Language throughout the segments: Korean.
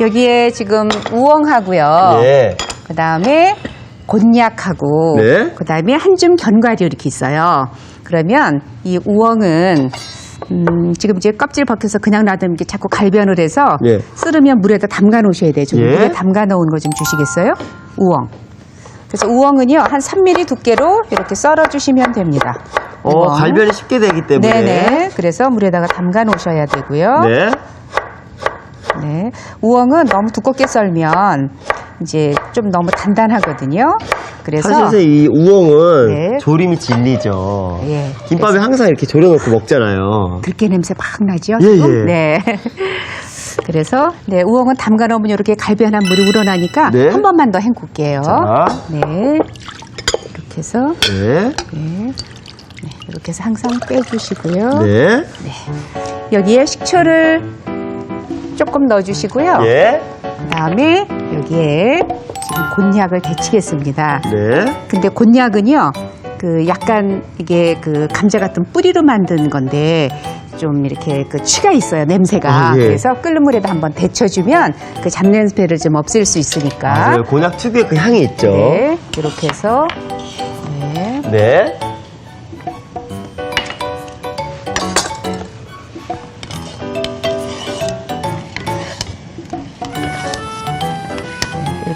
여기에 지금 우엉하고요. 예. 그 다음에 곤약하고 네. 그 다음에 한줌 견과류 이렇게 있어요. 그러면 이 우엉은 음, 지금 이제 껍질 벗겨서 그냥 놔두면 이게 자꾸 갈변을 해서 예. 쓰르면 물에다 담가 놓으셔야 돼요. 좀 예. 물에 담가 놓은 거 좀 주시겠어요? 우엉. 그래서 우엉은요 한 3mm 두께로 이렇게 썰어 주시면 됩니다. 어, 우엉. 갈변이 쉽게 되기 때문에. 네네. 그래서 물에다가 담가 놓으셔야 되고요. 네. 네. 우엉은 너무 두껍게 썰면 이제 좀 너무 단단하거든요. 그래서 사실 이 우엉은 네. 조림이 진리죠. 예. 김밥에 항상 이렇게 졸여놓고 먹잖아요. 들깨 냄새 막 나죠. 예? 예. 네. 그래서 네 우엉은 담가 놓으면 이렇게 갈변한 물이 우러나니까 네. 한 번만 더 헹굴게요. 자. 네. 이렇게 해서 네. 네. 네. 이렇게 해서 항상 빼주시고요. 네. 여기에 식초를 조금 넣어주시고요. 예. 그다음에 여기에 지금 곤약을 데치겠습니다. 네. 근데 곤약은요, 그 약간 이게 그 감자 같은 뿌리로 만든 건데 좀 이렇게 그 취가 있어요 냄새가. 아, 예. 그래서 끓는 물에다 한번 데쳐주면 그 잡냄새를 좀 없앨 수 있으니까. 맞아요. 곤약 특유의 그 향이 있죠. 네, 이렇게 해서 네, 네.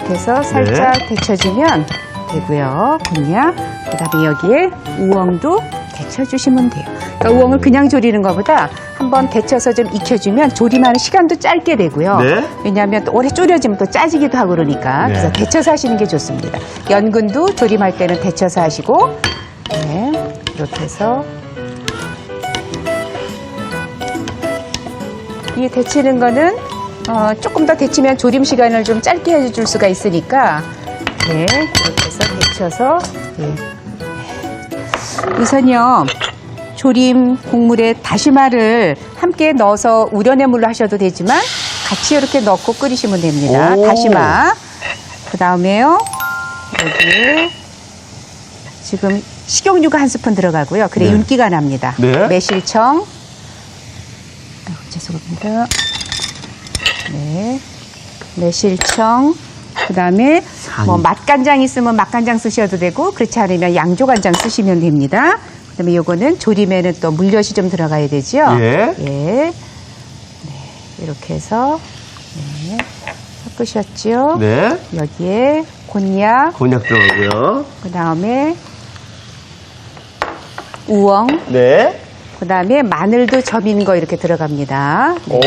이렇게 해서 살짝 네. 데쳐주면 되고요. 곤약. 그다음에 여기에 우엉도 데쳐주시면 돼요. 그러니까 우엉을 그냥 조리는 것보다 한번 데쳐서 좀 익혀주면 조림하는 시간도 짧게 되고요. 네. 왜냐하면 또 오래 졸여지면 또 짜지기도 하고 그러니까 네. 그래서 데쳐서 하시는 게 좋습니다. 연근도 조림할 때는 데쳐서 하시고 네, 이렇게 해서 이 데치는 거는 어, 조금 더 데치면 조림 시간을 좀 짧게 해줄 수가 있으니까 네 이렇게 해서 데쳐서 네. 우선요 조림 국물에 다시마를 함께 넣어서 우려낸 물로 하셔도 되지만 같이 이렇게 넣고 끓이시면 됩니다. 오. 다시마 그 다음에요 여기 지금 식용유가 한 스푼 들어가고요. 그래 네. 윤기가 납니다. 네. 매실청 아이고, 죄송합니다. 네. 매실청. 그 다음에 뭐 맛간장 있으면 맛간장 쓰셔도 되고 그렇지 않으면 양조간장 쓰시면 됩니다. 그 다음에 요거는 조림에는 또 물엿이 좀 들어가야 되죠. 예. 예. 네. 이렇게 해서 네. 섞으셨죠. 네. 여기에 곤약, 곤약 들어가고요. 그 다음에 우엉, 네. 그 다음에 마늘도 점인 거 이렇게 들어갑니다. 오.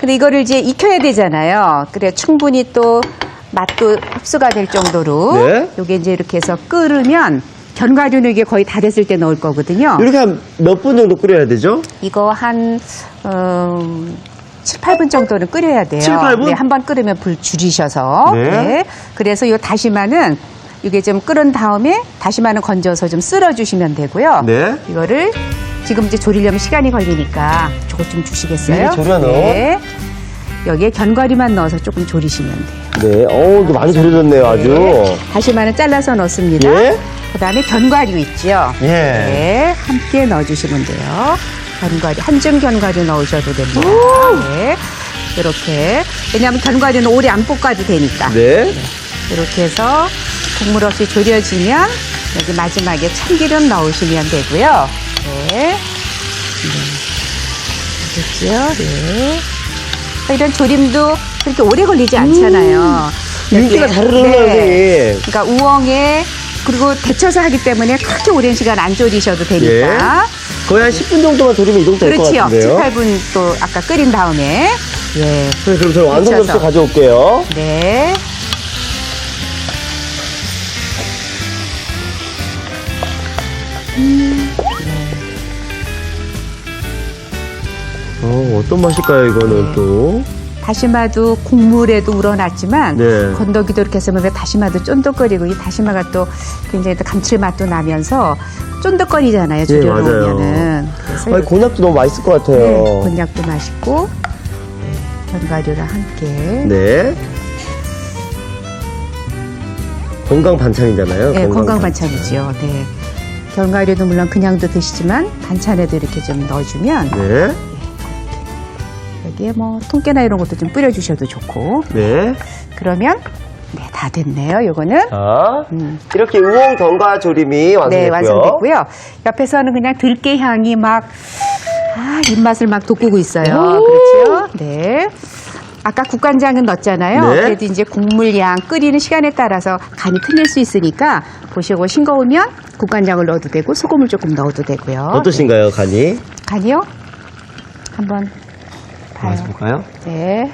근데 이거를 이제 익혀야 되잖아요. 그래 충분히 또 맛도 흡수가 될 정도로 네. 요게 이제 이렇게 해서 끓으면 견과류는 이게 거의 다 됐을 때 넣을 거거든요. 이렇게 한 몇 분 정도 끓여야 되죠? 이거 한 어, 7, 8분 정도는 끓여야 돼요. 7, 8분? 네, 한 번 끓으면 불 줄이셔서. 네. 그래서 이 다시마는 이게 좀 끓은 다음에 다시마는 건져서 좀 쓸어 주시면 되고요. 네. 이거를 지금 이제 조리려면 시간이 걸리니까 조금 좀 주시겠어요? 미리 졸여놓은? 네. 여기에 견과류만 넣어서 조금 조리시면 돼요. 네. 어우, 이거 많이 아주. 네. 다시마는 잘라서 넣습니다. 예? 그다음에 견과류 있죠. 예. 네, 함께 넣어주시면 돼요. 견과류 한 줌 견과류 넣으셔도 됩니다. 네, 이렇게 왜냐하면 견과류는 오래 안 볶아도 되니까 네. 이렇게 해서 국물 없이 졸여지면 여기 마지막에 참기름 넣으시면 되고요. 네, 네. 됐죠? 네. 그러니까 이런 조림도 그렇게 오래 걸리지 않잖아요. 윤기가 잘 흐르네요, 선생님. 그러니까 우엉에 그리고 데쳐서 하기 때문에 그렇게 오랜 시간 안 졸이셔도 되니까. 거의 한 10분 정도만 졸이면 이 정도 될 것 그렇지요. 7, 같은데요. 8분 또 아까 끓인 다음에. 예. 네, 그럼 저는 완성 접시 데쳐서. 가져올게요. 네. 어, 어떤 맛일까요, 이거는 또? 다시마도 국물에도 우러났지만 네. 건더기도 이렇게 해서 먹으면 다시마도 쫀득거리고 이 다시마가 또 굉장히 또 감칠맛도 나면서 쫀득거리잖아요. 졸여놓으면은. 그래서 아니, 이렇게 곤약도 너무 맛있을 것 같아요. 네, 곤약도 맛있고 네, 견과류랑 함께 네. 건강 반찬이잖아요. 네, 건강 반찬. 반찬이죠. 네. 견과류도 물론 그냥도 드시지만 반찬에도 이렇게 좀 넣어주면 네. 여기에 뭐 통깨나 이런 것도 좀 뿌려주셔도 좋고 네. 그러면 네, 다 됐네요. 요거는 자, 음. 이렇게 우엉 견과 조림이 완성됐고요. 네, 완성됐고요. 옆에서는 그냥 들깨 향이 막, 아, 입맛을 막 돋구고 있어요. 그렇죠? 네. 아까 국간장은 넣었잖아요. 네. 그래도 이제 국물 양 끓이는 시간에 따라서 간이 틀릴 수 있으니까 보시고 싱거우면 국간장을 넣어도 되고 소금을 조금 넣어도 되고요. 어떠신가요, 간이? 간이요? 한번 봐요. 볼까요? 네.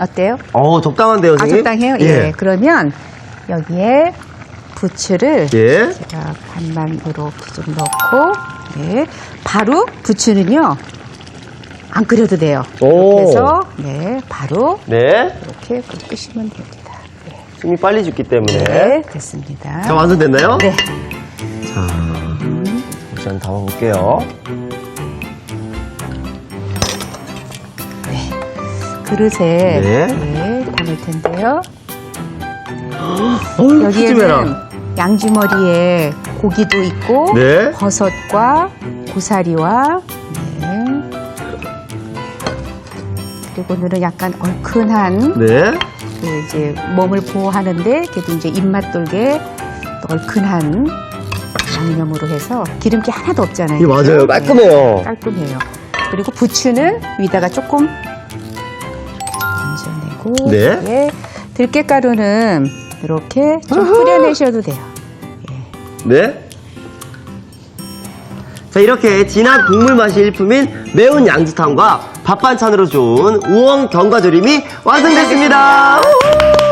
어때요? 어, 적당한데요, 아, 선생님? 적당해요? 예. 그러면 여기에 부추를 예. 제가 반만 이렇게 좀 넣고, 네. 바로 부추는요, 안 끓여도 돼요. 오. 그래서, 네, 바로 네. 이렇게 끄시면 됩니다. 숨이 빨리 죽기 때문에. 네, 됐습니다. 자, 완성됐나요? 네. 자, 우선 담아볼게요. 그릇에 네. 네, 담을 텐데요. 어우, 여기에는 양지머리에 고기도 있고 네. 버섯과 고사리와 네. 그리고 오늘은 약간 얼큰한 네. 그 이제 몸을 보호하는데 그래도 이제 입맛 돌게 또 얼큰한 양념으로 해서 기름기 하나도 없잖아요. 예, 맞아요. 네, 깔끔해요. 깔끔해요. 그리고 부추는 위다가 조금 얹어내고 네. 여기에 들깨가루는 이렇게 좀 뿌려내셔도 돼요. 네. 자, 이렇게 진한 국물 맛이 일품인 매운 양지탕과 밥 반찬으로 좋은 우엉 견과조림이 완성됐습니다. 우!